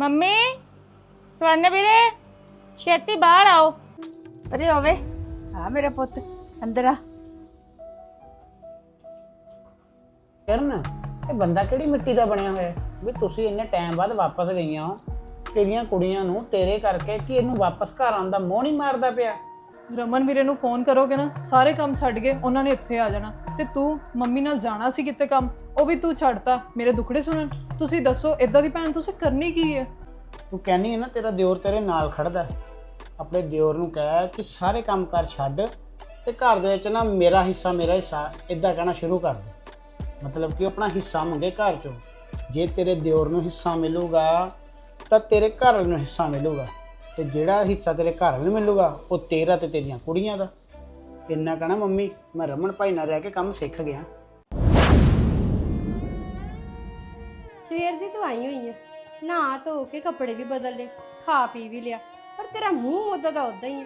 Mummy ਸਵਰਨ ਵੀਰੇ ਛੇਤੀ ਬਾਹਰ ਆਓ। ਅਰੇ ਓਵੇ ਆ ਮੇਰਾ ਪੁੱਤ ਅੰਦਰ ਆ। ਕਰਨ ਇਹ ਬੰਦਾ ਕਿਹੜੀ ਮਿੱਟੀ ਦਾ ਬਣਿਆ ਹੋਇਆ ਹੈ? ਵੀ ਤੁਸੀਂ ਇੰਨੇ ਟਾਈਮ ਬਾਅਦ ਵਾਪਸ ਗਈਆਂ ਹੋ ਤੇਰੀਆਂ ਕੁੜੀਆਂ ਨੂੰ ਤੇਰੇ ਕਰਕੇ ਕਿ ਇਹਨੂੰ ਵਾਪਸ ਘਰ ਆਉਣ ਦਾ ਮੋਹ ਨਹੀਂ ਮਾਰਦਾ ਪਿਆ? ਰਮਨ ਵੀਰੇ ਨੂੰ ਫੋਨ ਕਰੋਗੇ ਨਾ, ਸਾਰੇ ਕੰਮ ਛੱਡ ਕੇ ਉਹਨਾਂ ਨੇ ਇੱਥੇ ਆ ਜਾਣਾ। ਤੇ ਤੂੰ ਮੰਮੀ ਨਾਲ ਜਾਣਾ ਸੀ ਕਿਤੇ ਕੰਮ, ਉਹ ਵੀ ਤੂੰ ਛੱਡਤਾ, ਮੇਰੇ ਦੁੱਖੜੇ ਸੁਣਨ। ਤੁਸੀਂ ਦੱਸੋ ਇਦਾਂ ਦੀ ਭੈਣ ਤੁਸੀਂ ਕਰਨੀ ਕੀ ਹੈ? ਤੂੰ ਕਹਿੰਦੀ ਹੈ ਨਾ, ਤੇਰਾ ਦਿਓਰ ਤੇਰੇ ਨਾਲ ਖੜਦਾ ਹੈ। ਆਪਣੇ ਦਿਓਰ ਨੂੰ ਕਹਿ ਕਿ ਸਾਰੇ ਕੰਮ ਕਰ ਛੱਡ ਤੇ ਘਰ ਦੇ ਵਿੱਚ ਨਾ ਮੇਰਾ ਹਿੱਸਾ ਮੇਰਾ ਹਿੱਸਾ ਇਦਾਂ ਕਹਿਣਾ ਸ਼ੁਰੂ ਕਰ ਦੇ। ਮਤਲਬ ਕਿ ਉਹ ਆਪਣਾ ਹਿੱਸਾ ਮੰਗੇ ਘਰ ਚੋਂ। ਜੇ ਤੇਰੇ ਦਿਓਰ ਨੂੰ ਹਿੱਸਾ ਮਿਲੂਗਾ, ਤਾਂ ਤੇਰੇ ਘਰ ਵਾਲੇ ਨੂੰ ਹਿੱਸਾ ਮਿਲੂਗਾ। ਤੇ ਜਿਹੜਾ ਹਿੱਸਾ ਤੇਰੇ ਘਰ ਨੂੰ ਮਿਲੂਗਾ ਉਹ ਤੇਰਾ ਤੇ ਤੇਰੀਆਂ ਕੁੜੀਆਂ ਦਾ। ਇੰਨਾ ਕਹਿਣਾ ਮੰਮੀ ਮੈਂ ਰਮਨ ਭਾਈ ਨਾਲ ਰਹਿ ਕੇ ਕੰਮ ਸਿੱਖ ਗਿਆ। ਸਵੇਰ ਦੀ ਤੂੰ ਆਈ ਹੋਈ ਹੈ ਨਹਾ ਧੋ ਕੇ ਕੱਪੜੇ ਵੀ ਬਦਲ ਲਏ ਖਾ ਪੀ ਵੀ ਲਿਆ। ਪਰ ਤੇਰਾ ਮੂੰਹ ਉਦਾਂ ਦਾ ਉਦਾਂ ਹੀ ਹੈ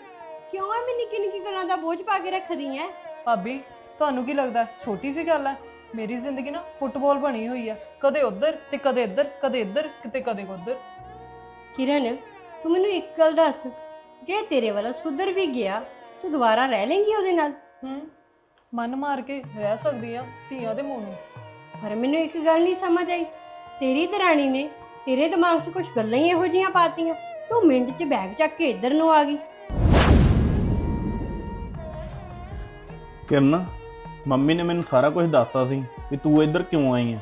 ਕਿਉਂ ਐ ਮੈਂ ਨਿੱਕੀ ਨਿੱਕੀ ਗੱਲਾਂ ਦਾ ਬੋਝ ਪਾ ਕੇ ਰੱਖਦੀ ਐ? ਭਾਬੀ ਤੁਹਾਨੂੰ ਕੀ ਲੱਗਦਾ? ਛੋਟੀ ਸੀ ਗੱਲ ਹੈ ਮੇਰੀ ਜ਼ਿੰਦਗੀ ਨਾ ਫੁੱਟਬਾਲ ਬਣੀ ਹੋਈ ਹੈ ਕਦੇ ਉੱਧਰ ਤੇ ਕਦੇ ਇੱਧਰ ਕਦੇ ਇੱਧਰ ਕਿਤੇ ਕਦੇ ਉੱਧਰ। ਕਿਰਨ ਤੂੰ ਮੈਨੂੰ ਇੱਕ ਗੱਲ ਦੱਸ ਜੇ ਤੇਰੇ ਵਾਲਾ ਸੁਧਰ ਵੀ ਗਿਆ ਤੂੰ ਦੁਬਾਰਾ ਰਹਿ ਲੇਂਗੀ ਉਹਦੇ ਨਾਲ? ਹੂੰ ਮਨ ਮਾਰ ਕੇ ਰਹਿ ਸਕਦੀ ਆ ਧੀਆਂ ਦੇ ਮੂੰਹ ਨੂੰ। ਪਰ ਮੈਨੂੰ ਇੱਕ ਗੱਲ ਨਹੀਂ ਸਮਝ ਆਈ। ਤੇਰੀ ਦਰਾਣੀ ਨੇ ਤੇਰੇ ਦਿਮਾਗ 'ਚ ਕੁਝ ਗੱਲਾਂ ਹੀ ਇਹੋ ਜੀਆਂ ਪਾਤੀਆਂ। ਤੂੰ ਮਿੰਟ 'ਚ ਬੈਗ ਚੱਕ ਕੇ ਇੱਧਰ ਨੂੰ ਆ ਗਈ। ਕਿਰਨ ਮੰਮੀ ਨੇ ਮੈਨੂੰ ਸਾਰਾ ਕੁਝ ਦੱਸਤਾ ਸੀ ਵੀ ਤੂੰ ਇੱਧਰ ਕਿਉਂ ਆਈ ਹੈ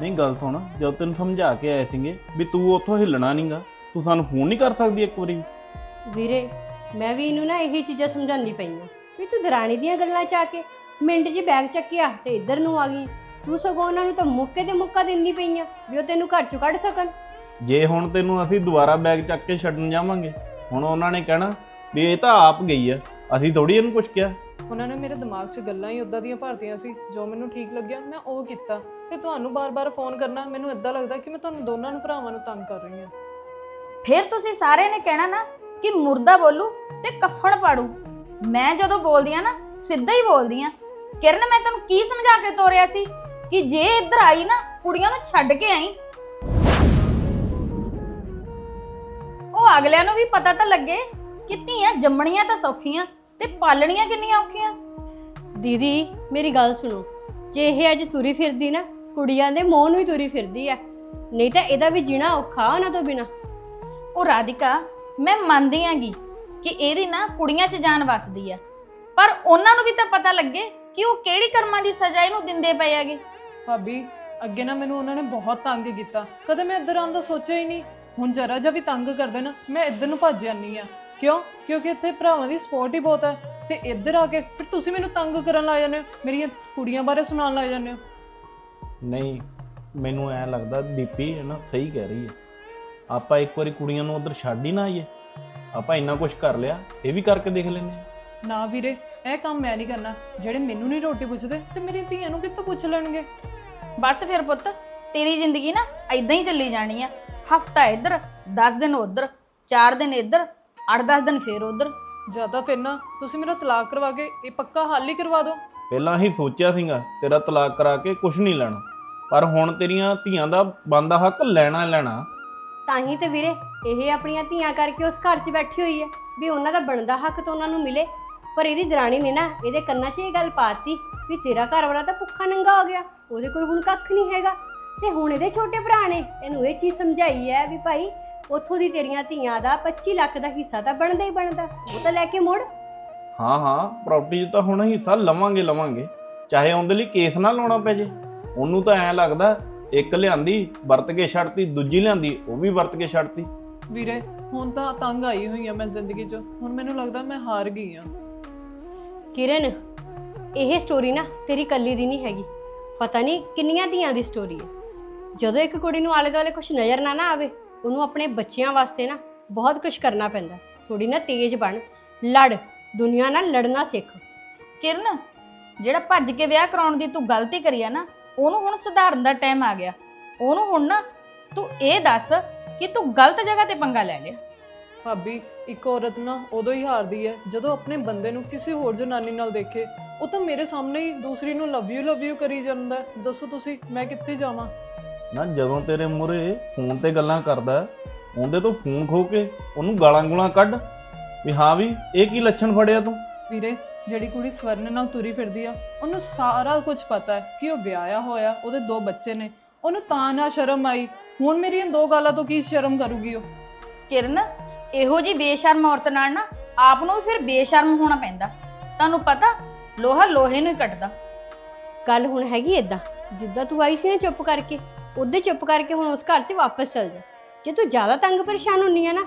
ਨਹੀਂ ਗੱਲ ਸੁਣ ਜਦੋਂ ਤੈਨੂੰ ਸਮਝਾ ਕੇ ਆਏ ਸੀਗੇ ਵੀ ਤੂੰ ਉੱਥੋਂ ਹਿੱਲਣਾ ਨਹੀਂਗਾ ਤੂੰ ਸਾਨੂੰ ਫੋਨ ਨਹੀਂ ਕਰ ਸਕਦੀ ਇੱਕ ਵਾਰੀ। ਵੀਰੇ ਮੈਂ ਵੀ ਇਹਨੂੰ ਨਾ ਇਹੀ ਚੀਜ਼ਾਂ ਸਮਝਾਉਂਦੀ ਪਈ ਹਾਂ ਵੀ ਤੂੰ ਦਰਾਣੀ ਦੀਆਂ ਗੱਲਾਂ ਚ ਆ ਕੇ ਮਿੰਟ 'ਚ ਬੈਗ ਚੱਕਿਆ ਤੇ ਇੱਧਰ ਨੂੰ ਆ ਗਈ। ਤੂੰ ਸਗੋਂ ਉਹਨਾਂ ਨੂੰ ਤਾਂ ਮੁੱਕੇ ਤੇ ਮੁੱਕਾ ਦਿੰਦੀ ਪਈਆਂ ਵੀ ਉਹ ਤੈਨੂੰ ਘਰ ਚੋਂ ਕੱਢ ਸਕਣ। ਜੇ ਹੁਣ ਤੈਨੂੰ ਅਸੀਂ ਦੁਬਾਰਾ ਬੈਗ ਚੱਕ ਕੇ ਛੱਡਣ ਜਾਵਾਂਗੇ ਹੁਣ ਉਹਨਾਂ ਨੇ ਕਹਿਣਾ ਵੀ ਇਹ ਤਾਂ ਆਪ ਗਈ ਆ ਅਸੀਂ ਥੋੜੀ ਇਹਨੂੰ ਕੁਝ ਕਿਹਾ। ਉਹਨਾਂ ਨੇ ਮੇਰੇ ਦਿਮਾਗ 'ਚ ਗੱਲਾਂ ਹੀ ਉਦਾਂ ਦੀਆਂ ਭਰਤੀਆਂ ਸੀ ਜੋ ਮੈਨੂੰ ਠੀਕ ਲੱਗਿਆ ਮੈਂ ਉਹ ਕੀਤਾ। ਤੇ ਤੁਹਾਨੂੰ ਬਾਰ-ਬਾਰ ਫੋਨ ਕਰਨਾ ਮੈਨੂੰ ਇਦਾਂ ਲੱਗਦਾ ਕਿ ਮੈਂ ਤੁਹਾਨੂੰ ਦੋਨਾਂ ਨੂੰ ਭਰਾਵਾਂ ਨੂੰ ਤੰਗ ਕਰ ਰਹੀ ਹਾਂ। ਫਿਰ ਤੁਸੀਂ ਸਾਰਿਆਂ ਨੇ ਕਹਿਣਾ ਨਾ ਕਿ ਮੁਰਦਾ ਬੋਲੂ ਤੇ ਕਫਣ ਪਾੜੂ। ਮੈਂ ਜਦੋਂ ਬੋਲਦੀ ਆ ਨਾ, ਸਿੱਧਾ ਹੀ ਬੋਲਦੀ ਆ। ਕਿਰਨ, ਮੈਂ ਤੈਨੂੰ ਕੀ ਸਮਝਾ ਕੇ ਤੋਰਿਆ ਸੀ? ਕਿ ਜੇ ਇੱਧਰ ਆਈ ਨਾ, ਕੁੜੀਆਂ ਨੂੰ ਛੱਡ ਕੇ ਆਈ। ਉਹ ਅਗਲਿਆਂ ਨੂੰ ਵੀ ਪਤਾ ਤਾਂ ਲੱਗੇ ਕਿ ਧੀਆਂ ਜੰਮਣੀਆਂ ਤਾਂ ਸੌਖੀਆਂ ਤੇ ਪਾਲਣੀਆਂ ਕਿੰਨੀਆਂ ਔਖੀਆਂ। ਦੀਦੀ, ਮੇਰੀ ਗੱਲ ਸੁਣੋ। ਜੇ ਇਹ ਅੱਜ ਤੁਰੀ ਫਿਰਦੀ ਨਾ, ਕੁੜੀਆਂ ਦੇ ਮੋਹ ਨੂੰ ਹੀ ਤੁਰੀ ਫਿਰਦੀ ਆ। ਨਹੀਂ ਤਾਂ ਇਹਦਾ ਵੀ ਜੀਣਾ ਔਖਾ ਉਹਨਾਂ ਤੋਂ ਬਿਨਾ। ਉਹ ਰਾਧਿਕਾ ਮੈਂ ਮੰਨਦੀ ਆਂਗੀ ਕਿ ਇਹਦੀ ਨਾ ਕੁੜੀਆਂ 'ਚ ਜਾਨ ਵਸਦੀ ਆ। ਪਰ ਉਹਨਾਂ ਨੂੰ ਵੀ ਤਾਂ ਪਤਾ ਲੱਗੇ ਕਿ ਉਹ ਕਿਹੜੀ ਕਰਮਾਂ ਦੀ ਸਜ਼ਾ ਇਹਨੂੰ ਦਿੰਦੇ ਪਏ ਹੈਗੇ। ਭਾਬੀ ਅੱਗੇ ਨਾ ਮੈਨੂੰ ਉਹਨਾਂ ਨੇ ਬਹੁਤ ਤੰਗ ਕੀਤਾ। ਕਦੇ ਮੈਂ ਇੱਧਰ ਆਉਣ ਦਾ ਸੋਚਿਆ ਹੀ ਨਹੀਂ। ਹੁਣ ਜਰਾ ਜਿਹਾ ਵੀ ਤੰਗ ਕਰਦੇ ਨਾ ਮੈਂ ਇੱਧਰ ਨੂੰ ਭੱਜ ਜਾਂਦੀ ਆ ਕਿਉਂ? ਕਿਉਂਕਿ ਇੱਥੇ ਭਰਾਵਾਂ ਦੀ ਸਪੋਰਟ ਹੀ ਬਹੁਤ ਹੈ। ਤੇ ਇੱਧਰ ਆ ਕੇ ਫਿਰ ਤੁਸੀਂ ਮੈਨੂੰ ਤੰਗ ਕਰਨ ਲੱਗ ਜਾਂਦੇ ਹੋ? ਮੇਰੀਆਂ ਕੁੜੀਆਂ ਬਾਰੇ ਸੁਣਾਉਣ ਲੱਗ ਜਾਂਦੇ ਹੋ? ਨਹੀਂ ਮੈਨੂੰ ਐ ਲੱਗਦਾ ਦੀਪੀ ਹੈ ਨਾ ਸਹੀ ਕਹਿ ਰਹੀ ਹੈ। ਆਪਾਂ ਇੱਕ ਵਾਰੀ ਕੁੜੀਆਂ ਨੂੰ ਉਧਰ ਛੱਡ ਹੀ ਨਾ ਆਈਏ। ਆਪਾਂ ਇੰਨਾ ਕੁਝ ਕਰ ਲਿਆ ਇਹ ਵੀ ਕਰਕੇ ਦੇਖ ਲੈਂਦੇ ਹਾਂ। ਨਾ ਵੀਰੇ ਇਹ ਕੰਮ ਮੈਂ ਨਹੀਂ ਕਰਨਾ। ਜਿਹੜੇ ਮੈਨੂੰ ਨਹੀਂ ਰੋਟੀ ਪੁੱਛਦੇ ਤੇ ਮੇਰੀ ਧੀਆਂ ਨੂੰ ਕਿੱਥੋਂ ਪੁੱਛ ਲੈਣਗੇ? ਬਸ ਫਿਰ ਪੁੱਤ ਤੇਰੀ ਜ਼ਿੰਦਗੀ ਨਾ ਐਦਾਂ ਹੀ ਚੱਲੀ ਜਾਣੀ ਆ। ਹਫਤਾ ਇੱਧਰ 10 ਦਿਨ ਉੱਧਰ 4 ਦਿਨ ਇੱਧਰ 8-10 ਦਿਨ ਫੇਰ ਉੱਧਰ। ਜ਼ਿਆਦਾ ਫਿਰ ਨਾ ਤੁਸੀਂ ਮੇਰਾ ਤਲਾਕ ਕਰਵਾ ਕੇ ਇਹ ਪੱਕਾ ਹੱਲ ਹੀ ਕਰਵਾ ਦਿਓ। ਪਹਿਲਾਂ ਹੀ ਸੋਚਿਆ ਸੀਗਾ ਤੇਰਾ ਤਲਾਕ ਕਰਾ ਕੇ ਕੁਝ ਨਹੀਂ ਲੈਣਾ। ਪਰ ਹੁਣ ਤੇਰੀਆਂ ਧੀਆਂ ਦਾ ਬੰਦਾ ਹੱਕ ਲੈਣਾ ਲੈਣਾ। ਤਾਂ ਹੀ ਤੇ ਵੀਰੇ, ਇਹ ਆਪਣੀਆਂ ਧੀਆਂ ਕਰਕੇ ਉਸ ਘਰ 'ਚ ਬੈਠੀ ਹੋਈ ਹੈ, ਵੀ ਉਹਨਾਂ ਦਾ ਬਣਦਾ ਹੱਕ ਤਾਂ ਉਹਨਾਂ ਨੂੰ ਮਿਲੇ। ਪਰ ਇਹਦੀ ਦਰਾਣੀ ਨੇ ਨਾ ਇਹਦੇ ਕੰਨਾਂ 'ਚ ਇਹ ਗੱਲ ਪਾਤੀ ਵੀ ਤੇਰਾ ਘਰ ਵਾਲਾ ਤਾਂ ਭੁੱਖਾ ਨੰਗਾ ਹੋ ਗਿਆ, ਉਹਦੇ ਕੋਲ ਹੁਣ ਕੱਖ ਨਹੀਂ ਹੈਗਾ। ਤੇ ਹੁਣ ਇਹਦੇ ਛੋਟੇ ਭਰਾ ਨੇ, ਇਹਨੂੰ ਇਹ ਚੀਜ਼ ਸਮਝਾਈ ਹੈ ਵੀ ਭਾਈ, ਉੱਥੋਂ ਦੀ ਤੇਰੀਆਂ ਧੀਆਂ ਦਾ 25 ਲੱਖ ਦਾ ਹਿੱਸਾ ਤਾਂ ਬਣਦਾ ਹੀ ਬਣਦਾ, ਉਹ ਤਾਂ ਲੈ ਕੇ ਮੁੜ। ਹਾਂ ਹਾਂ ਪ੍ਰਾਪਰਟੀ 'ਚ ਤਾਂ ਹੁਣ ਹਿੱਸਾ ਲਵਾਂਗੇ ਲਵਾਂਗੇ। ਚਾਹੇ ਉਹਦੇ ਲਈ ਕੇਸ ਨਾ ਲਾਉਣਾ ਪੈ ਜੇ। ਉਹਨੂੰ ਤਾਂ ਐਂ ਲੱਗਦਾ ਇੱਕ ਲਿਆਂਦੀ ਵਰਤ ਕੇ ਛੱਡਤੀ ਦੂਜੀ ਲਿਆਂਦੀ ਉਹ ਵੀ ਵਰਤ ਕੇ ਛੱਡਤੀ। ਵੀਰੇ ਹੁਣ ਤਾਂ ਤੰਗ ਆਈ ਹੋਈ ਆ ਮੈਂ ਜ਼ਿੰਦਗੀ 'ਚ। ਹੁਣ ਮੈਨੂੰ ਲੱਗਦਾ ਮੈਂ ਹਾਰ ਗਈ ਆ। ਕਿਰਨ ਇਹ ਸਟੋਰੀ ਨਾ ਤੇਰੀ ਕੱਲੀ ਦੀ ਨਹੀਂ ਹੈਗੀ। ਪਤਾ ਨਹੀਂ ਕਿੰਨੀਆਂ ਧੀਆਂ ਦੀ ਸਟੋਰੀ ਹੈ ਜਦੋਂ ਇੱਕ ਕੁੜੀ ਨੂੰ ਆਲੇ ਦੁਆਲੇ ਕੁਝ ਨਜ਼ਰ ਨਾ ਨਾ ਆਵੇ ਉਹਨੂੰ ਆਪਣੇ ਬੱਚਿਆਂ ਵਾਸਤੇ ਨਾ ਬਹੁਤ ਕੁਝ ਕਰਨਾ ਪੈਂਦਾ। ਥੋੜੀ ਨਾ ਤੇਜ਼ ਬਣ ਲੜ ਦੁਨੀਆ ਨਾਲ ਲੜਨਾ ਸਿੱਖ। ਕਿਰਨ ਜਿਹੜਾ ਭੱਜ ਕੇ ਵਿਆਹ ਕਰਾਉਣ ਦੀ ਤੂੰ ਗਲਤੀ ਕਰੀ ਆ ਨਾ ਉਹਨੂੰ ਹੁਣ ਸੁਧਾਰਨ ਦਾ ਟਾਈਮ ਆ ਗਿਆ। ਉਹਨੂੰ ਹੁਣ ਨਾ ਤੂੰ ਇਹ ਦੱਸ ਕਿ ਤੂੰ ਗਲਤ ਜਗ੍ਹਾ ਤੇ ਪੰਗਾ ਲੈ ਲਿਆ। ਭਾਬੀ ਇੱਕ ਔਰਤ ਨਾ ਉਦੋਂ ਹੀ ਹਾਰਦੀ ਹੈ ਜਦੋਂ ਆਪਣੇ ਬੰਦੇ ਨੂੰ ਕਿਸੇ ਹੋਰ ਜਨਾਨੀ ਨਾਲ ਦੇਖੇ। ਉਹ ਤਾਂ ਮੇਰੇ ਸਾਹਮਣੇ ਹੀ ਦੂਸਰੀ ਨੂੰ ਲਵ ਯੂ ਲਵ ਯੂ ਕਰੀ ਜਾਂਦਾ ਹੈ। ਦੱਸੋ ਤੁਸੀਂ ਮੈਂ ਕਿੱਥੇ ਜਾਵਾਂ? ਨਾ ਜਦੋਂ ਤੇਰੇ ਮੂਹਰੇ ਫੋਨ ਤੇ ਗੱਲਾਂ ਕਰਦਾ ਉਹਦੇ ਤੋਂ ਫੋਨ ਖੋ ਕੇ ਉਹਨੂੰ ਗਾਲਾਂ ਗੁਲਾਂ ਕੱਢ। ਵੀ ਹਾਂ ਵੀ ਇਹ ਕੀ ਲੱਛਣ ਫੜਿਆ ਤੂੰ? ਵੀਰੇ ਜਿਹੜੀ ਕੁੜੀ ਸਵਰਨ ਨਾਲ ਤੁਰੀ ਫਿਰਦੀ ਆ ਉਹਨੂੰ ਸਾਰਾ ਕੁਝ ਪਤਾ ਹੈ ਕਿ ਉਹ ਵਿਆਹਿਆ ਹੋਇਆ ਉਹਦੇ ਦੋ ਬੱਚੇ ਨੇ। ਉਹਨੂੰ ਤਾਂ ਨਾ ਸ਼ਰਮ ਆਈ। ਹੁਣ ਮੇਰੀਆਂ ਦੋ ਗਾਲਾਂ ਤੋਂ ਕੀ ਸ਼ਰਮ ਕਰੂਗੀ ਉਹ? ਕਿਰਨ ਇਹੋ ਜੀ ਬੇਸ਼ਰਮ ਔਰਤ ਨਾਲ ਨਾ ਆਪ ਨੂੰ ਵੀ ਫਿਰ ਬੇਸ਼ਰਮ ਹੋਣਾ ਪੈਂਦਾ। ਤੁਹਾਨੂੰ ਪਤਾ ਲੋਹਾ ਲੋਹੇ ਨੂੰ ਹੀ ਕੱਟਦਾ। ਗੱਲ ਹੁਣ ਹੈਗੀ ਏਦਾਂ। ਜਿੱਦਾਂ ਤੂੰ ਆਈ ਸੀ ਨਾ ਚੁੱਪ ਕਰਕੇ ਉਹਦੇ ਚੁੱਪ ਕਰਕੇ ਹੁਣ ਉਸ ਘਰ 'ਚ ਵਾਪਸ ਚਲ ਜਾ। ਜੇ ਤੂੰ ਜ਼ਿਆਦਾ ਤੰਗ ਪਰੇਸ਼ਾਨ ਹੁੰਨੀ ਆ ਨਾ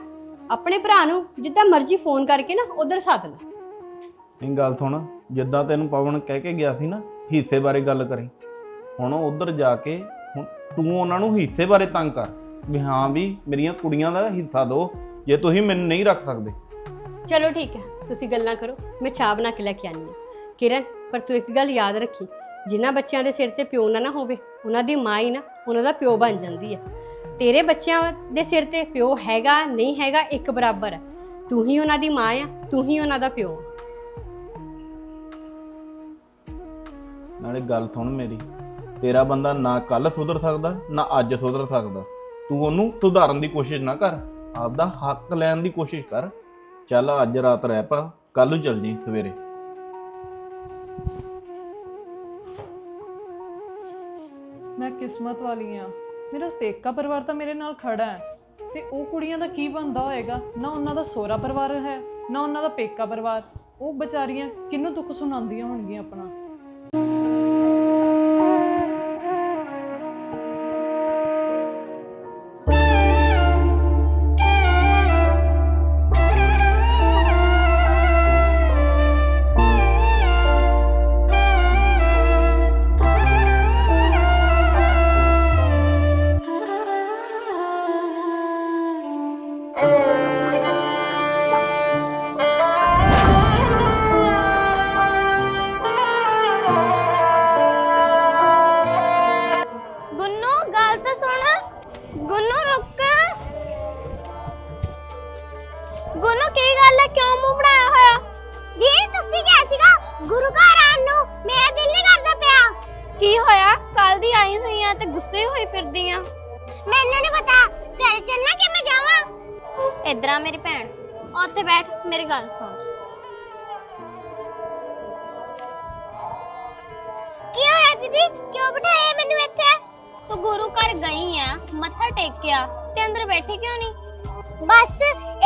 ਆਪਣੇ ਭਰਾ ਨੂੰ ਜਿੱਦਾਂ ਮਰਜ਼ੀ ਫੋਨ ਕਰਕੇ ਨਾ ਉਧਰ ਸੱਦ ਲੈ। ਇਹ ਗੱਲ ਸੁਣ, ਜਿੱਦਾਂ ਤੈਨੂੰ ਪਵਨ ਕਹਿ ਕੇ ਗਿਆ ਸੀ ਨਾ, ਹਿੱਸੇ ਬਾਰੇ ਗੱਲ ਕਰੀ। ਹੁਣ ਉਧਰ ਜਾ ਕੇ, ਹੁਣ ਤੂੰ ਉਹਨਾਂ ਨੂੰ ਹਿੱਸੇ ਬਾਰੇ ਤੰਗ ਕਰ, ਵੀ ਹਾਂ ਵੀ ਮੇਰੀਆਂ ਕੁੜੀਆਂ ਦਾ ਹਿੱਸਾ ਦਿਓ ਜੇ ਤੁਸੀਂ ਮੈਨੂੰ ਨਹੀਂ ਰੱਖ ਸਕਦੇ। ਚਲੋ ਠੀਕ ਹੈ, ਤੁਸੀਂ ਗੱਲਾਂ ਕਰੋ, ਮੈਂ ਚਾਹ ਬਣਾ ਕੇ ਲੈ ਕੇ ਆਨੀ ਆ ਕਿਰਨ, ਪਰ ਤੂੰ ਇੱਕ ਗੱਲ ਯਾਦ ਰੱਖੀ, ਜਿਨ੍ਹਾਂ ਬੱਚਿਆਂ ਦੇ ਸਿਰ ਤੇ ਪਿਓ ਨਾ ਨਾ ਹੋਵੇ, ਉਹਨਾਂ ਦੀ ਮਾਂ ਹੀ ਨਾ, ਉਹਨਾਂ ਦਾ ਪਿਓ ਬਣ ਜਾਂਦੀ ਹੈ। ਤੇਰੇ ਬੱਚਿਆਂ ਦੇ ਸਿਰ ਤੇ ਪਿਓ ਹੈਗਾ, ਨਹੀਂ ਹੈਗਾ, ਇੱਕ ਬਰਾਬਰ ਹੈ। ਤੂੰ ਹੀ ਉਹਨਾਂ ਦੀ ਮਾਂ ਆ, ਤੂੰ ਹੀ ਉਹਨਾਂ ਦਾ ਪਿਓ ਆ। ਨਾਲੇ ਗੱਲ ਸੁਣ ਮੇਰੀ। ਤੇਰਾ ਬੰਦਾ ਨਾ ਕੱਲ ਸੁਧਰ ਸਕਦਾ, ਨਾ ਅੱਜ ਸੁਧਰ ਸਕਦਾ। ਤੂੰ ਉਹਨੂੰ ਸੁਧਾਰਨ ਦੀ ਕੋਸ਼ਿਸ਼ ਨਾ ਕਰ। ਆਪਦਾ ਹੱਕ ਲੈਣ ਦੀ ਕੋਸ਼ਿਸ਼ ਕਰ। ਚੱਲ ਅੱਜ ਰਾਤ ਰਹਿ ਪਾ ਕੱਲ ਨੂੰ ਚੱਲ ਜੀ ਸਵੇਰੇ। ਮੈਂ ਕਿਸਮਤ ਵਾਲੀ ਆ। ਮੇਰਾ ਪੇਕਾ ਪਰਿਵਾਰ ਤਾਂ ਮੇਰੇ ਨਾਲ ਖੜਾ ਹੈ। ਤੇ ਉਹ ਕੁੜੀਆਂ ਦਾ ਕੀ ਬਣਦਾ ਹੋਏਗਾ? ਨਾ ਉਹਨਾਂ ਦਾ ਸੋਹਰਾ ਪਰਿਵਾਰ ਹੈ, ਨਾ ਉਹਨਾਂ ਦਾ ਪੇਕਾ ਪਰਿਵਾਰ। ਉਹ ਵਿਚਾਰੀਆਂ ਕਿਹਨੂੰ ਦੁੱਖ ਸੁਣਾਉਂਦੀਆਂ ਹੋਣਗੀਆਂ ਆਪਣਾ? ਗੁਰੂ ਘਰ ਆਉਣ ਨੂੰ ਮੇਰਾ ਦਿਲ ਨਹੀਂ ਕਰਦਾ ਪਿਆ। ਕੀ ਹੋਇਆ? ਕੱਲ ਦੀ ਆਈ ਹੋਈ ਆ ਤੇ ਗੁੱਸੇ ਹੋਈ ਫਿਰਦੀ ਆ। ਮੈਨੂੰ ਨਹੀਂ ਪਤਾ ਤੇਰੇ ਚੱਲਣਾ ਕਿ ਮੈਂ ਜਾਵਾਂ? ਇਧਰ ਮੇਰੀ ਭੈਣ। ਉੱਥੇ ਬੈਠ ਮੇਰੀ ਗੱਲ ਸੁਣ। ਕੀ ਹੋਇਆ ਦੀਦੀ? ਕਿਉਂ ਬਿਠਾਇਆ ਮੈਨੂੰ ਇੱਥੇ? ਤੂੰ ਗੁਰੂ ਘਰ ਗਈ ਆ ਮੱਥਾ ਟੇਕਿਆ ਤੇ ਅੰਦਰ ਬੈਠੀ ਕਿਉਂ ਨਹੀਂ ਬਸ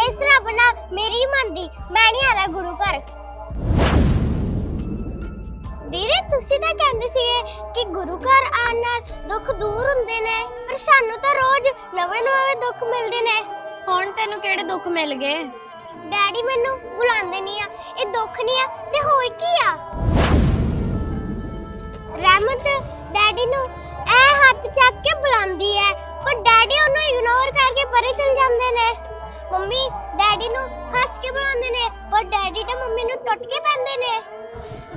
ਇਸ ਰੱਬ ਨਾਲ ਮੇਰੀ ਮੰਨਦੀ ਮੈਂ ਨਹੀਂ ਆਣਾ ਗੁਰੂ ਘਰ। ਦੀਦੀ ਤੁਸੀਂ ਤਾਂ ਕਹਿੰਦੇ ਸੀਗੇ ਕਿ ਗੁਰੂ ਘਰ ਆਉਣ ਨਾਲ ਦੁੱਖ ਦੂਰ ਹੁੰਦੇ ਨੇ ਪਰ ਸਾਨੂੰ ਤਾਂ ਰੋਜ਼ ਨਵੇਂ ਨਵੇਂ ਦੁੱਖ ਮਿਲਦੇ ਨੇ। ਹੁਣ ਤੈਨੂੰ ਕਿਹੜੇ ਦੁੱਖ ਮਿਲ ਗਏ? ਡੈਡੀ ਮੈਨੂੰ ਬੁਲਾਉਂਦੇ ਨਹੀਂ ਆ ਇਹ ਦੁੱਖ ਨਹੀਂ ਆ ਤੇ ਹੋਰ ਕੀ ਆ? ਰਹਿਮਤ ਡੈਡੀ ਨੂੰ ਐ ਹੱਥ ਚੱਕ ਕੇ ਬੁਲਾਉਂਦੀ ਹੈ ਪਰ ਡੈਡੀ ਉਹਨੂੰ ਇਗਨੋਰ ਕਰਕੇ ਪਰੇ ਚਲ ਜਾਂਦੇ ਨੇ। ਮੰਮੀ ਡੈਡੀ ਨੂੰ ਹੱਸ ਕੇ ਬੁਲਾਉਂਦੇ ਨੇ ਪਰ ਡੈਡੀ ਤਾਂ ਮੰਮੀ ਨੂੰ ਟੁੱਟ ਕੇ ਪੈਂਦੇ ਨੇ।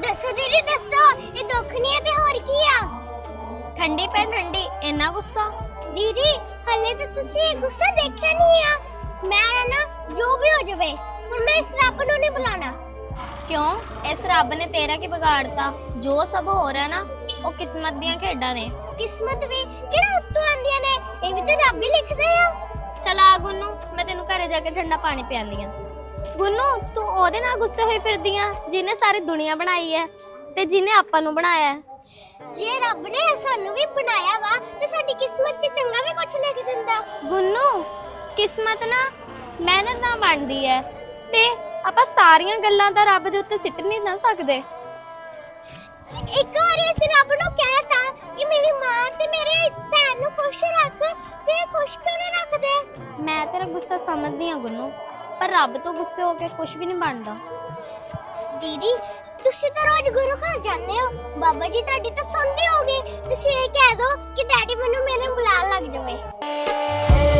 ਦੱਸੋ ਦੀਦੀ ਦੱਸੋ ਇਹ ਦੁੱਖ ਨਹੀਂ ਹੈ ਤੇ ਹੋਰ ਕੀ ਆ? ਠੰਡੀ ਪੈ ਠੰਡੀ ਇੰਨਾ ਗੁੱਸਾ? ਦੀਦੀ ਹਲੇ ਤਾਂ ਤੁਸੀਂ ਇਹ ਗੁੱਸਾ ਦੇਖਿਆ ਨਹੀਂ ਆ। ਮੈਂ ਨਾ ਜੋ ਵੀ ਹੋ ਜਾਵੇ ਹੁਣ ਮੈਂ ਇਸ ਰੱਬ ਨੂੰ ਨਹੀਂ ਬੁਲਾਣਾ ਕਿਉਂ? ਇਸ ਰੱਬ ਨੇ ਤੇਰਾ ਕੀ ਵਿਗਾੜਤਾ ਜੋ ਸਭ ਹੋ ਰਿਹਾ ਨਾ ਉਹ ਕਿਸਮਤ ਦੀਆਂ ਖੇਡਾਂ ਨੇ। ਕਿਸਮਤ ਵੀ ਕਿਹੜਾ ਉੱਤੋਂ ਆਂਦੀਆਂ ਨੇ? ਇਹ ਵੀ ਤਾਂ ਰੱਬ ਹੀ ਲਿਖਦੇ ਆ। ਚਲ ਆ ਗੁੰਨੂ ਮੈਂ ਤੈਨੂੰ ਘਰੇ ਜਾ ਕੇ ਠੰਡਾ ਪਾਣੀ ਪਿਆਉਂਦੀ ਆ ਗੁੰਨੂ ਤੂੰ ਉਹਦੇ ਨਾਲ ਗੁੱਸੇ ਹੋਈ ਫਿਰਦੀ ਆ ਜਿਹਨੇ ਸਾਰੀ ਦੁਨੀਆ ਬਣਾਈ ਹੈ ਤੇ ਜਿਹਨੇ ਆਪਾਂ ਨੂੰ ਬਣਾਇਆ ਹੈ ਜੇ ਰੱਬ ਨੇ ਸਾਨੂੰ ਵੀ ਬਣਾਇਆ ਵਾ ਤੇ ਸਾਡੀ ਕਿਸਮਤ 'ਚ ਚੰਗਾ ਵੀ ਕੁਝ ਲਿਖ ਦਿੰਦਾ। ਗੁੰਨੂ ਕਿਸਮਤ ਨਾ ਮਿਹਨਤ ਨਾਲ ਬਣਦੀ ਹੈ ਤੇ ਆਪਾਂ ਸਾਰੀਆਂ ਗੱਲਾਂ ਤਾਂ ਰੱਬ ਦੇ ਉੱਤੇ ਸਿੱਟ ਨਹੀਂ ਨਾ ਸਕਦੇ। ਇੱਕ ਵਾਰੀ ਅਸੀਂ ਰੱਬ ਨੂੰ ਕਹਿਤਾ ਕਿ ਮੇਰੀ ਮਾਂ ਤੇ ਮੇਰੇ ਭੈਣ ਨੂੰ ਖੁਸ਼ ਰੱਖ ਤੇ ਖੁਸ਼ ਕਿਉਂ ਨਹੀਂ ਰੱਖਦੇ? ਮੈਂ ਤੇਰਾ ਗੁੱਸਾ ਸਮਝਦੀ ਹਾਂ ਗੁੰਨੂ। ਪਰ ਰੱਬ ਤੋਂ ਗੁੱਸੇ ਹੋ ਕੇ ਕੁਝ ਵੀ ਨਹੀਂ ਬਣਦਾ। ਦੀਦੀ, ਤੁਸੀਂ ਤਾਂ ਰੋਜ਼ ਗੁਰੂ ਘਰ ਜਾਂਦੇ ਹੋ। ਬਾਬਾ ਜੀ, ਤੁਹਾਡੀ ਤਾਂ ਸੁਣਦੇ ਹੋਗੇ। ਤੁਸੀਂ ਇਹ ਕਹਿ ਦਿਓ ਕਿ ਡੈਡੀ ਮੈਨੂੰ ਮੇਰੇ ਬੁਲਾਉਣ ਲੱਗ ਜਾਵੇ।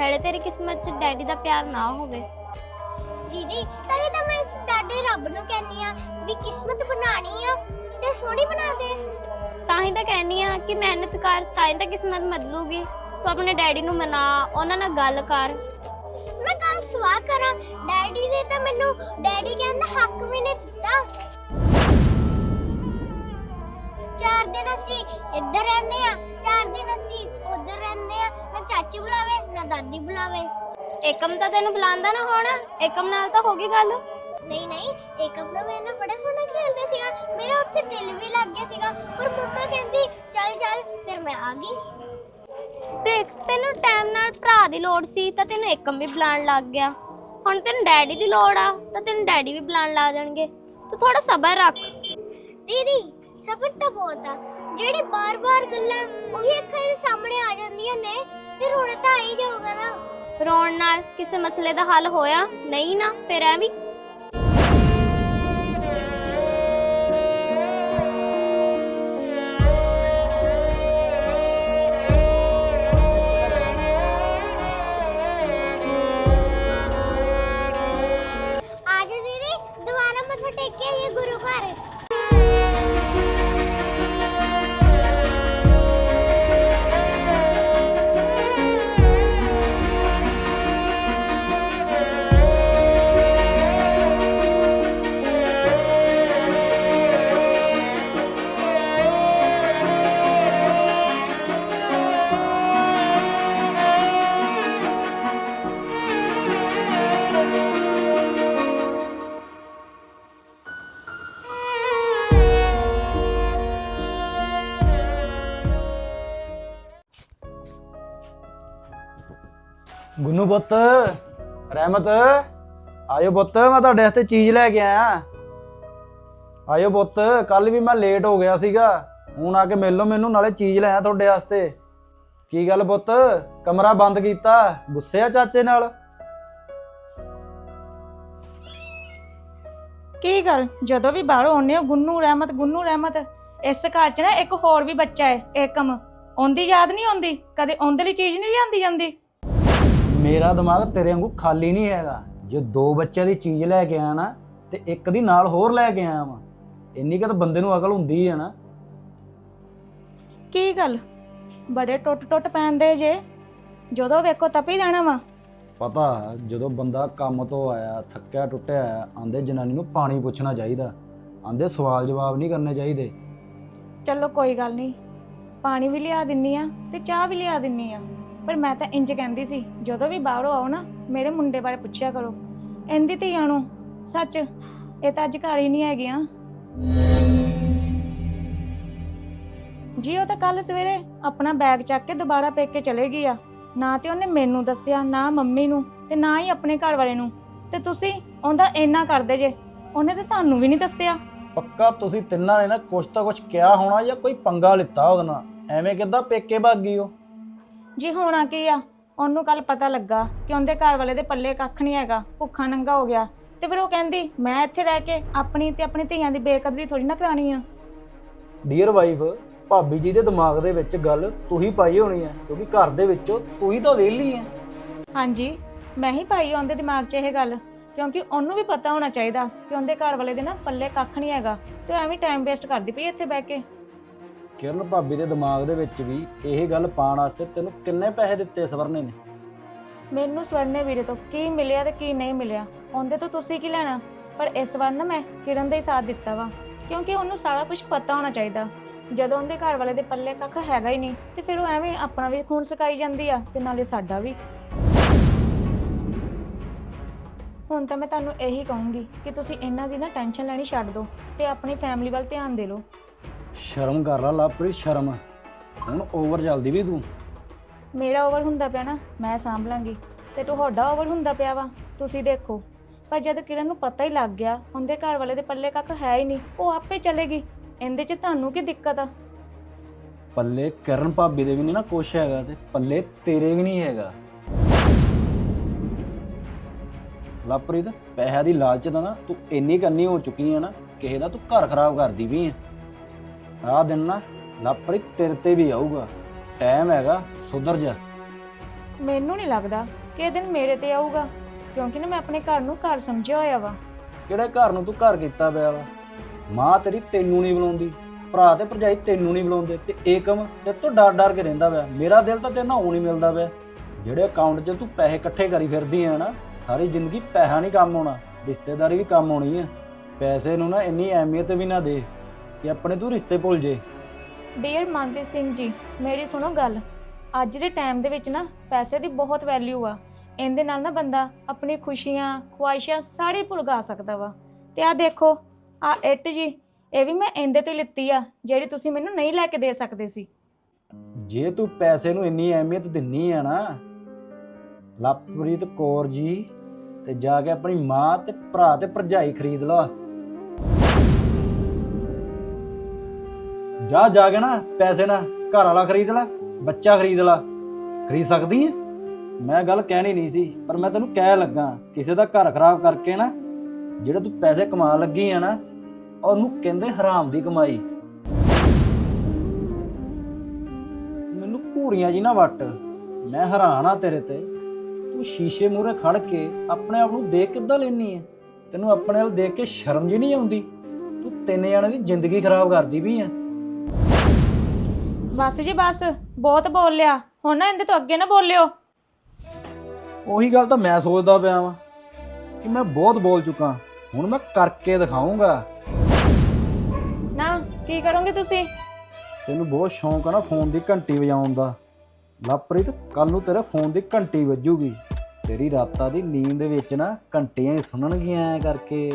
ਹਲੇ ਤੇਰੀ ਕਿਸਮਤ 'ਚ ਡੈਡੀ ਦਾ ਪਿਆਰ ਨਾ ਹੋਵੇ। ਦੀਦੀ ਤਾਂ ਇਹ ਤਾਂ ਮੈਂ ਇਸ ਡਾਡੇ ਰੱਬ ਨੂੰ ਕਹਿੰਨੀ ਆ ਵੀ ਕਿਸਮਤ ਬਣਾਣੀ ਆ ਤੇ ਸੋਹਣੀ ਬਣਾ ਦੇ। ਤਾਂ ਹੀ ਤਾਂ ਕਹਿੰਨੀ ਆ ਕਿ ਮਿਹਨਤ ਕਰ ਤਾਂ ਹੀ ਤਾਂ ਕਿਸਮਤ ਬਦਲੂਗੀ। ਤੂੰ ਆਪਣੇ ਡੈਡੀ ਨੂੰ ਮਨਾ ਉਹਨਾਂ ਨਾਲ ਗੱਲ ਕਰ। ਮੈਂ ਕੱਲ ਸਵਾਹ ਕਰਾਂ ਡੈਡੀ ਨੇ ਤਾਂ ਮੈਨੂੰ ਡੈਡੀ ਕਹਿੰਦਾ ਹੱਕ ਵੀ ਨਹੀਂ ਦਿੱਤਾ। ਚਾਰ ਦਿਨ ਅਸੀਂ ਇੱਧਰ ਰਹਿੰਦੇ ਆ ਚਾਰ ਦਿਨ ਅਸੀਂ ਉੱਧਰ ਰਹਿੰਦੇ ਆ ਨਾ ਚਾਚੀ ਬੁਲਾਵੇ ਨਾ ਦਾਦੀ ਬੁਲਾਵੇ। ਏਕਮ ਤਾਂ ਤੈਨੂੰ ਬੁਲਾਉਂਦਾ ਨਾ ਹੁਣ ਏਕਮ ਨਾਲ ਤਾਂ ਹੋ ਗਈ ਗੱਲ। ਨਹੀਂ ਨਹੀਂ ਏਕਮ ਦਾ ਮੇਰੇ ਨਾਲ ਬੜਾ ਸੋਹਣਾ ਖੇਡਦਾ ਸੀਗਾ ਮੇਰਾ ਉੱਥੇ ਦਿਲ ਵੀ ਲੱਗ ਗਿਆ ਸੀਗਾ ਪਰ ਮੰਮਾ ਕਹਿੰਦੀ ਚੱਲ ਚੱਲ ਫਿਰ ਮੈਂ ਆ ਗਈ। ਦੇਖ ਤੈਨੂੰ ਟਾਈਮ ਨਾਲ ਭਰਾ ਦੀ ਲੋੜ ਸੀ ਤਾਂ ਤੈਨੂੰ ਏਕਮ ਵੀ ਬੁਲਾਉਣ ਲੱਗ ਗਿਆ। ਹੁਣ ਤੈਨੂੰ ਡੈਡੀ ਦੀ ਲੋੜ ਆ ਤਾਂ ਤੈਨੂੰ ਡੈਡੀ ਵੀ ਬੁਲਾਉਣ ਲੱਗ ਜਾਣਗੇ ਤੂੰ ਥੋੜਾ ਸਬਰ ਰੱਖ। ਦੀਦੀ ਸਬਰ ਤਾਂ ਬਹੁਤ ਆ। ਜਿਹੜੀ ਬਾਰ-ਬਾਰ ਗੱਲਾਂ ਉਹੀ ਅੱਖਾਂ ਦੇ ਸਾਹਮਣੇ ਆ ਜਾਂਦੀਆਂ ਨੇ ਤੇ ਰੋਣਾ ਤਾਂ ਆ ਹੀ ਜਾਊਗਾ ਨਾ। ਰੋਣ ਨਾਲ ਕਿਸੇ ਮਸਲੇ ਦਾ ਹੱਲ ਹੋਇਆ? ਨਹੀਂ ਨਾ, ਫਿਰ ਐਵੇਂ ਗੁੰਨੂ ਪੁੱਤ, ਰਹਿਮਤ। ਆਇਓ ਪੁੱਤ, ਮੈਂ ਤੁਹਾਡੇ ਵਾਸਤੇ ਚੀਜ਼ ਲੈ ਕੇ ਆਇਆ। ਆਇਓ ਪੁੱਤ ਕੱਲ ਵੀ ਮੈਂ ਲੇਟ ਹੋ ਗਿਆ ਸੀਗਾ। ਹੁਣ ਆ ਕੇ ਮਿਲ ਲਓ ਮੈਨੂੰ, ਨਾਲੇ ਚੀਜ਼ ਲੈ ਆਇਆ ਤੁਹਾਡੇ ਵਾਸਤੇ। ਕੀ ਗੱਲ ਪੁੱਤ? ਕਮਰਾ ਬੰਦ ਕੀਤਾ। ਗੁੱਸੇ ਆ ਚਾਚੇ ਨਾਲ? ਕੀ ਗੱਲ? ਜਦੋਂ ਵੀ ਬਾਹਰੋਂ ਆਉਂਦੇ ਹੋ, ਗੁੰਨੂ, ਰਹਿਮਤ ਗੁੰਨੂ, ਰਹਿਮਤ। ਇਸ ਘਰ 'ਚ ਨਾ ਇੱਕ ਹੋਰ ਵੀ ਬੱਚਾ ਹੈ ਏਕਮ। ਉਹਦੀ ਯਾਦ ਨਹੀਂ ਆਉਂਦੀ? ਕਦੇ ਉਹਦੇ ਲਈ ਚੀਜ਼ ਨਹੀਂ ਲਿਆਂਦੀ ਜਾਂਦੀ? ਮੇਰਾ ਦਿਮਾਗ ਤੇਰੇ ਵਾਂਗੂ ਖਾਲੀ ਨਹੀਂ ਹੈਗਾ। ਜੇ ਦੋ ਬੱਚਿਆਂ ਦੀ ਚੀਜ਼ ਲੈ ਕੇ ਆਇਆ ਨਾ ਤੇ ਇੱਕ ਦੀ ਨਾਲ ਹੋਰ ਲੈ ਕੇ ਆਇਆ ਵਾਂ। ਇੰਨੀ ਕੁ ਤਾਂ ਬੰਦੇ ਨੂੰ ਅਕਲ ਹੁੰਦੀ ਹੈ ਨਾ। ਕੀ ਗੱਲ? ਬੜੇ ਟੁੱਟ ਟੁੱਟ ਪੈਂਦੇ ਜੇ। ਜਦੋਂ ਵੇਖੋ ਤਪੀ ਰਹਿਣਾ ਵਾ। ਪਤਾ ਜਦੋਂ ਬੰਦਾ ਕੰਮ ਤੋਂ ਆਇਆ ਥੱਕਿਆ ਟੁੱਟਿਆ ਆਇਆ ਆਂਦੇ ਜਨਾਨੀ ਨੂੰ ਪਾਣੀ ਪੁੱਛਣਾ ਚਾਹੀਦਾ। ਆਂਦੇ ਸਵਾਲ ਜਵਾਬ ਨਹੀਂ ਕਰਨੇ ਚਾਹੀਦੇ। ਚਲੋ ਕੋਈ ਗੱਲ ਨਹੀਂ। ਪਾਣੀ ਵੀ ਲਿਆ ਦਿੰਨੀ ਆ ਤੇ ਚਾਹ ਵੀ ਲਿਆ ਦਿੰਨੀ ਆ। ਪਰ ਮੈਂ ਤਾਂ ਇੰਜ ਕਹਿੰਦੀ ਸੀ, ਜਦੋਂ ਵੀ ਬਾਹਰੋਂ ਆਓ ਨਾ, ਮੇਰੇ ਮੁੰਡੇ ਬਾਰੇ ਪੁੱਛਿਆ ਕਰੋ। ਇੰਦੀ ਧੀਆਂ ਨੂੰ ਸੱਚ, ਇਹ ਤਾਂ ਅੱਜ ਘਰ ਹੀ ਨਹੀਂ ਹੈਗੀਆਂ ਜੀ, ਉਹ ਤਾਂ ਕੱਲ ਸਵੇਰੇ ਆਪਣਾ ਬੈਗ ਚੱਕ ਕੇ ਦੁਬਾਰਾ ਪੇਕੇ ਚਲੇ ਗਈ ਆ। ਨਾ ਤੇ ਉਹਨੇ ਮੈਨੂੰ ਦੱਸਿਆ, ਨਾ ਮੰਮੀ ਨੂੰ, ਤੇ ਨਾ ਹੀ ਆਪਣੇ ਘਰ ਵਾਲੇ ਨੂੰ। ਤੇ ਤੁਸੀਂ ਉਹਦਾ ਇੰਨਾ ਕਰਦੇ ਜੇ, ਉਹਨੇ ਤੇ ਤੁਹਾਨੂੰ ਵੀ ਨਹੀਂ ਦੱਸਿਆ। ਪੱਕਾ ਤੁਸੀਂ ਤਿੰਨਾਂ ਨੇ ਨਾ ਕੁਛ ਤਾਂ ਕੁਛ ਕਿਹਾ ਹੋਣਾ ਜਾਂ ਕੋਈ ਪੰਗਾ ਲਿੱਤਾ ਉਹਦੇ ਐਵੇਂ ਕਿੱਦਾਂ ਪੇਕੇ ਭੱਗ ਗਈ ਉਹ? ਜੀ ਹੋਣਾ ਕੀ ਆ? ਉਹਨੂੰ ਕੱਲ ਪਤਾ ਲੱਗਾ ਕਿ ਉਹਦੇ ਘਰ ਵਾਲੇ ਦੇ ਪੱਲੇ ਕੱਖ ਨਹੀਂ ਹੈਗਾ ਭੁੱਖਾ ਨੰਗਾ ਹੋ ਗਿਆ। ਤੇ ਫਿਰ ਉਹ ਕਹਿੰਦੀ ਮੈਂ ਇੱਥੇ ਰਹਿ ਕੇ ਆਪਣੀ ਤੇ ਆਪਣੀ ਧੀਆਂ ਦੀ ਬੇਕਦਰੀ ਥੋੜੀ ਨਾ ਕਰਾਣੀ ਆ। ਡੀਅਰ ਵਾਈਫ ਭਾਬੀ ਜੀ ਦੇ ਦਿਮਾਗ ਦੇ ਵਿੱਚ ਗੱਲ ਤੂੰ ਹੀ ਪਾਈ ਹੋਣੀ ਹੈ ਕਿਉਂਕਿ ਘਰ ਦੇ ਵਿੱਚੋਂ ਤੂੰ ਹੀ ਤਾਂ ਵਿਹਲੀ ਹੈ ਹਾਂਜੀ ਮੈਂ ਹੀ ਪਾਈ ਉਹਦੇ ਦਿਮਾਗ 'ਚ ਇਹ ਗੱਲ ਕਿਉਂਕਿ ਉਹਨੂੰ ਵੀ ਪਤਾ ਹੋਣਾ ਚਾਹੀਦਾ ਕਿ ਉਹਦੇ ਘਰ ਵਾਲੇ ਦੇ ਨਾ ਪੱਲੇ ਕੱਖ ਨਹੀਂ ਹੈਗਾ ਤੇ ਉਹ ਐਵੇਂ ਟਾਈਮ ਵੇਸਟ ਕਰਦੀ ਪਈ ਇੱਥੇ ਬਹਿ ਕੇ। ਕਿਰਨ ਭਾਬੀ ਦੇ ਦਿਮਾਗ ਦੇ ਵਿੱਚ ਵੀ ਇਹ ਗੱਲ ਪਾਉਣ ਵਾਸਤੇ ਤੈਨੂੰ ਕਿੰਨੇ ਪੈਸੇ ਦਿੱਤੇ ਸਵਰਨੇ ਨੇ? ਮੈਨੂੰ ਸਵਰਨੇ ਵੀਰੇ ਤੋਂ ਕੀ ਮਿਲਿਆ ਤੇ ਕੀ ਨਹੀਂ ਮਿਲਿਆ? ਉਹਦੇ ਤੋਂ ਤੁਸੀਂ ਕੀ ਲੈਣਾ? ਪਰ ਇਸ ਵਾਰ ਨਾ ਮੈਂ ਕਿਰਨ ਦਾ ਹੀ ਸਾਥ ਦਿੱਤਾ ਵਾ, ਕਿਉਂਕਿ ਉਹਨੂੰ ਸਾਰਾ ਕੁਝ ਪਤਾ ਹੋਣਾ ਚਾਹੀਦਾ। ਜਦੋਂ ਉਹਦੇ ਘਰ ਵਾਲੇ ਦੇ ਪੱਲੇ ਕੱਖ ਹੈਗਾ ਹੀ ਨਹੀਂ, ਤੇ ਫਿਰ ਉਹ ਐਵੇਂ ਆਪਣਾ ਵੀ ਖੂਨ ਸੁਕਾਈ ਜਾਂਦੀ ਆ, ਤੇ ਨਾਲੇ ਸਾਡਾ ਵੀ। ਹੁਣ ਤਾਂ ਮੈਂ ਤੁਹਾਨੂੰ ਇਹੀ ਕਹੂੰਗੀ ਕਿ ਤੁਸੀਂ ਇਹਨਾਂ ਦੀ ਨਾ ਟੈਨਸ਼ਨ ਲੈਣੀ ਛੱਡ ਦਿਓ, ਤੇ ਆਪਣੀ ਫੈਮਿਲੀ ਵੱਲ ਧਿਆਨ ਦੇ ਲਓ। ਸ਼ਰਮ ਕਰ ਲਾ ਲਾਪਰੀ ਸ਼ਰਮ। ਹੁਣ ਓਵਰ ਚੱਲਦੀ ਵੀ ਤੂੰ। ਮੇਰਾ ਓਵਰ ਹੁੰਦਾ ਪਿਆ ਨਾ ਮੈਂ ਸਾਂਭ ਲਾਂਗੀ। ਤੇ ਤੁਹਾਡਾ ਓਵਰ ਹੁੰਦਾ ਪਿਆ ਵਾ ਤੁਸੀਂ ਦੇਖੋ। ਪਰ ਜਦ ਕਿਰਨ ਨੂੰ ਪਤਾ ਹੀ ਲੱਗ ਗਿਆ ਉਹਦੇ ਘਰ ਵਾਲੇ ਦੇ ਪੱਲੇ ਕੱਖ ਹੈ ਹੀ ਨਹੀਂ ਉਹ ਆਪੇ ਚਲੇਗੀ ਇਹਦੇ 'ਚ ਤੁਹਾਨੂੰ ਕੀ ਦਿੱਕਤ ਆ? ਪੱਲੇ ਕਰਨ ਭਾਬੀ ਦੇ ਵੀ ਨਹੀਂ ਨਾ ਕੁਛ ਹੈਗਾ ਤੇ ਪੱਲੇ ਤੇਰੇ ਵੀ ਨਹੀਂ ਹੈਗਾ। ਲਾਪਰੀਤ ਪੈਸਿਆਂ ਦੀ ਲਾਲਚ ਦਾ ਨਾ ਤੂੰ ਇੰਨੀ ਕੰਨੀ ਹੋ ਚੁੱਕੀ ਹੈ ਨਾ ਕਿਸੇ ਦਾ ਤੂੰ ਘਰ ਖਰਾਬ ਕਰਦੀ ਵੀ ਹੈ ਆਹ ਦਿਨ ਨਾ ਲਾਪਰੀਤ ਤੇਰੇ ਤੇ ਵੀ ਆਊਗਾ। ਟਾਈਮ ਹੈਗਾ ਸੁਧਰ ਜਾ। ਮੈਨੂੰ ਨਹੀਂ ਲੱਗਦਾ ਕਿ ਇਹ ਦਿਨ ਮੇਰੇ ਤੇ ਆਊਗਾ ਕਿਉਂਕਿ ਨਾ ਮੈਂ ਆਪਣੇ ਘਰ ਨੂੰ ਘਰ ਸਮਝਿਆ ਹੋਇਆ ਵਾ। ਕਿਹੜੇ ਘਰ ਨੂੰ ਤੂੰ ਘਰ ਕੀਤਾ ਪਿਆ ਵਾ? ਮਾਂ ਤੇਰੀ ਤੈਨੂੰ ਨਹੀਂ ਬੁਲਾਉਂਦੀ ਭਰਾ ਤੇ ਭਰਜਾਈ ਤੈਨੂੰ ਨਹੀਂ ਬੁਲਾਉਂਦੇ ਤੇ ਏਕਮ ਤੇ ਤੂੰ ਡਰ ਡਰ ਕੇ ਰਹਿੰਦਾ ਪਿਆ। ਮੇਰਾ ਦਿਲ ਤਾਂ ਤੇਰੇ ਨਾਲ ਉਹ ਨਹੀਂ ਮਿਲਦਾ ਪਿਆ। ਜਿਹੜੇ ਅਕਾਊਂਟ 'ਚ ਤੂੰ ਪੈਸੇ ਇਕੱਠੇ ਕਰੀ ਫਿਰਦੀ ਆ ਨਾ ਸਾਰੀ ਜ਼ਿੰਦਗੀ ਪੈਸਾ ਨਹੀਂ ਕੰਮ ਆਉਣਾ ਰਿਸ਼ਤੇਦਾਰੀ ਵੀ ਕੰਮ ਆਉਣੀ ਆ। ਪੈਸੇ ਨੂੰ ਨਾ ਇੰਨੀ ਅਹਿਮੀਅਤ ਵੀ ਨਾ ਦੇ। ਕਿ ਆਪਣੇ ਤੂੰ ਰਿਸ਼ਤੇ ਭੁੱਲ ਜੇ। ਡੀਅਰ ਮਨਪ੍ਰੀਤ ਸਿੰਘ ਜੀ ਮੇਰੀ ਸੁਣੋ ਗੱਲ। ਅੱਜ ਦੇ ਟਾਈਮ ਦੇ ਵਿੱਚ ਨਾ ਪੈਸੇ ਦੀ ਬਹੁਤ ਵੈਲਿਊ ਆ। ਇਹਦੇ ਨਾਲ ਨਾ ਬੰਦਾ ਆਪਣੀ ਖੁਸ਼ੀਆਂ ਖੁਆਇਸ਼ਾਂ ਸਾਰੇ ਭੁਲਗਾ ਸਕਦਾ ਵਾ। ਤੇ ਆ ਦੇਖੋ ਆ ਇੱਟ ਜੀ ਇਹ ਵੀ ਮੈਂ ਇਹਦੇ ਤੋਂ ਹੀ ਲਿੱਤੀ ਆ ਜਿਹੜੀ ਤੁਸੀਂ ਮੈਨੂੰ ਨਹੀਂ ਲੈ ਕੇ ਦੇ ਸਕਦੇ ਸੀ। ਜੇ ਤੂੰ ਪੈਸੇ ਨੂੰ ਇੰਨੀ ਅਹਿਮੀਅਤ ਦਿੰਨੀ ਆ ਨਾ ਲਵਪ੍ਰੀਤ ਕੌਰ ਜੀ ਤੇ ਜਾ ਕੇ ਆਪਣੀ ਮਾਂ ਤੇ ਭਰਾ ਤੇ ਭਰਜਾਈ ਖਰੀਦ ਲਾ। ਜਾ ਜਾ ਕੇ ਨਾ ਪੈਸੇ ਨਾ ਘਰ ਵਾਲਾ ਖਰੀਦ ਲਾ, ਬੱਚਾ ਖਰੀਦ ਲਾ। ਖਰੀਦ ਸਕਦੀ ਹੈ ਮੈਂ ਗੱਲ ਕਹਿਣੀ ਨਹੀਂ ਸੀ, ਪਰ ਮੈਂ ਤੈਨੂੰ ਕਹਿ ਲੱਗਾ, ਕਿਸੇ ਦਾ ਘਰ ਖਰਾਬ ਕਰਕੇ ਨਾ ਜਿਹੜਾ ਤੂੰ ਪੈਸੇ ਕਮਾਉਣ ਲੱਗੀ ਆ ਨਾ, ਉਹਨੂੰ ਕਹਿੰਦੇ ਹਰਾਮ ਦੀ ਕਮਾਈ। ਮੈਨੂੰ ਘੂਰੀਆਂ ਜੀ ਨਾ ਵੱਟ, ਮੈਂ ਹੈਰਾਨ ਆ ਤੇਰੇ ਤੇ। ਤੂੰ ਸ਼ੀਸ਼ੇ ਮੂਹਰੇ ਖੜ ਕੇ ਆਪਣੇ ਆਪ ਨੂੰ ਦੇਖ ਕਿੱਦਾਂ ਲੈਨੀ ਐ ਤੈਨੂੰ ਆਪਣੇ ਵੱਲ ਦੇਖ ਕੇ ਸ਼ਰਮ ਜੀ ਨਹੀਂ ਆਉਂਦੀ? ਤੂੰ ਤਿੰਨ ਜਣਿਆਂ ਦੀ ਜ਼ਿੰਦਗੀ ਖਰਾਬ ਕਰਦੀ ਵੀ ਆ। ਬਸ ਜੀ ਬਸ ਬਹੁਤ ਬੋਲ ਲਿਆ ਹੁਣ ਨਾ ਇਹਦੇ ਤੋਂ ਅੱਗੇ ਨਾ ਬੋਲਿਓ। ਉਹੀ ਗੱਲ ਤਾਂ ਮੈਂ ਸੋਚਦਾ ਪਿਆ ਵਾਂ ਕਿ ਮੈਂ ਬਹੁਤ ਬੋਲ ਚੁੱਕਾ। ਹੁਣ ਮੈਂ ਕਰਕੇ ਦਿਖਾਉਂਗਾ ਨਾ ਕੀ ਕਰੋਗੇ ਤੁਸੀਂ? ਤੈਨੂੰ ਬਹੁਤ ਸ਼ੌਂਕ ਆ ਨਾ ਫੋਨ ਦੀ ਘੰਟੀ ਵਜਾਉਣ ਦਾ। ਲਵਪ੍ਰੀਤ ਕੱਲ ਨੂੰ ਤੇਰੇ ਫੋਨ ਦੀ ਘੰਟੀ ਵੱਜੂਗੀ। ਤੇਰੀ ਰਾਤਾਂ ਦੀ ਨੀਂਦ ਵਿੱਚ ਨਾ ਘੰਟੀਆਂ ਹੀ ਸੁਣਨਗੀਆਂ ਐਂ ਕਰਕੇ।